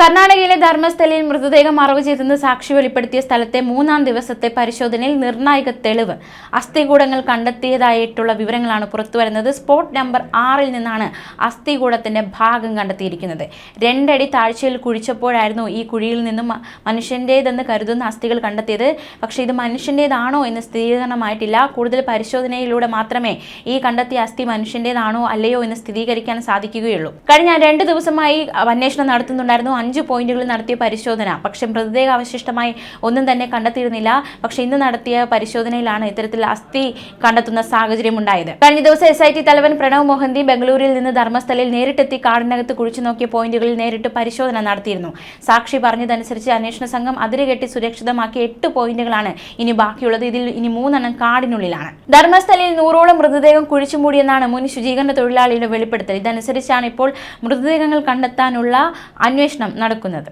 കർണാടകയിലെ ധർമ്മസ്ഥലയിൽ മൃതദേഹം മറവ് ചെയ്തെന്ന് സാക്ഷി വെളിപ്പെടുത്തിയ സ്ഥലത്തെ മൂന്നാം ദിവസത്തെ പരിശോധനയിൽ നിർണായക തെളിവ്. അസ്ഥികൂടങ്ങൾ കണ്ടെത്തിയതായിട്ടുള്ള വിവരങ്ങളാണ് പുറത്തുവരുന്നത്. സ്പോട്ട് നമ്പർ ആറിൽ നിന്നാണ് അസ്ഥികൂടത്തിന്റെ ഭാഗം കണ്ടെത്തിയിരിക്കുന്നത്. രണ്ടടി താഴ്ചയിൽ കുഴിച്ചപ്പോഴായിരുന്നു ഈ കുഴിയിൽ നിന്നും മനുഷ്യന്റേതെന്ന് കരുതുന്ന അസ്ഥികൾ കണ്ടെത്തിയത്. പക്ഷേ ഇത് മനുഷ്യന്റേതാണോ എന്ന് സ്ഥിരീകരണമായിട്ടില്ല. കൂടുതൽ പരിശോധനയിലൂടെ മാത്രമേ ഈ കണ്ടെത്തിയ അസ്ഥി മനുഷ്യന്റേതാണോ അല്ലയോ എന്ന് സ്ഥിരീകരിക്കാൻ സാധിക്കുകയുള്ളൂ. കഴിഞ്ഞ രണ്ട് ദിവസമായി അന്വേഷണം നടത്തുന്നുണ്ടായിരുന്നു. അഞ്ച് പോയിന്റുകളിൽ നടത്തിയ പരിശോധന. പക്ഷേ മൃതദേഹ അവശിഷ്ടമായി ഒന്നും തന്നെ കണ്ടെത്തിയിരുന്നില്ല. പക്ഷേ ഇന്ന് നടത്തിയ പരിശോധനയിലാണ് ഇത്തരത്തിൽ അസ്ഥി കണ്ടെത്തുന്ന സാഹചര്യം ഉണ്ടായത്. കഴിഞ്ഞ ദിവസം എസ് ഐ ടി തലവൻ പ്രണവ് മോഹന്തി ബംഗളൂരിൽ നിന്ന് ധർമ്മസ്ഥലയിൽ നേരിട്ടെത്തി കാടിനകത്ത് കുഴിച്ചു നോക്കിയ പോയിന്റുകളിൽ നേരിട്ട് പരിശോധന നടത്തിയിരുന്നു. സാക്ഷി പറഞ്ഞതനുസരിച്ച് അന്വേഷണ സംഘം അതിരുകെട്ടി സുരക്ഷിതമാക്കിയ എട്ട് പോയിന്റുകളാണ് ഇനി ബാക്കിയുള്ളത്. ഇതിൽ ഇനി മൂന്നെണ്ണം കാടിനുള്ളിലാണ്. ധർമ്മസ്ഥലയിൽ നൂറോളം മൃതദേഹം കുഴിച്ചു മൂടിയെന്നാണ് മുൻ ശുചീകരണ തൊഴിലാളിയുടെ വെളിപ്പെടുത്തൽ. ഇതനുസരിച്ചാണ് ഇപ്പോൾ മൃതദേഹങ്ങൾ കണ്ടെത്താനുള്ള അന്വേഷണം നടക്കുന്നത്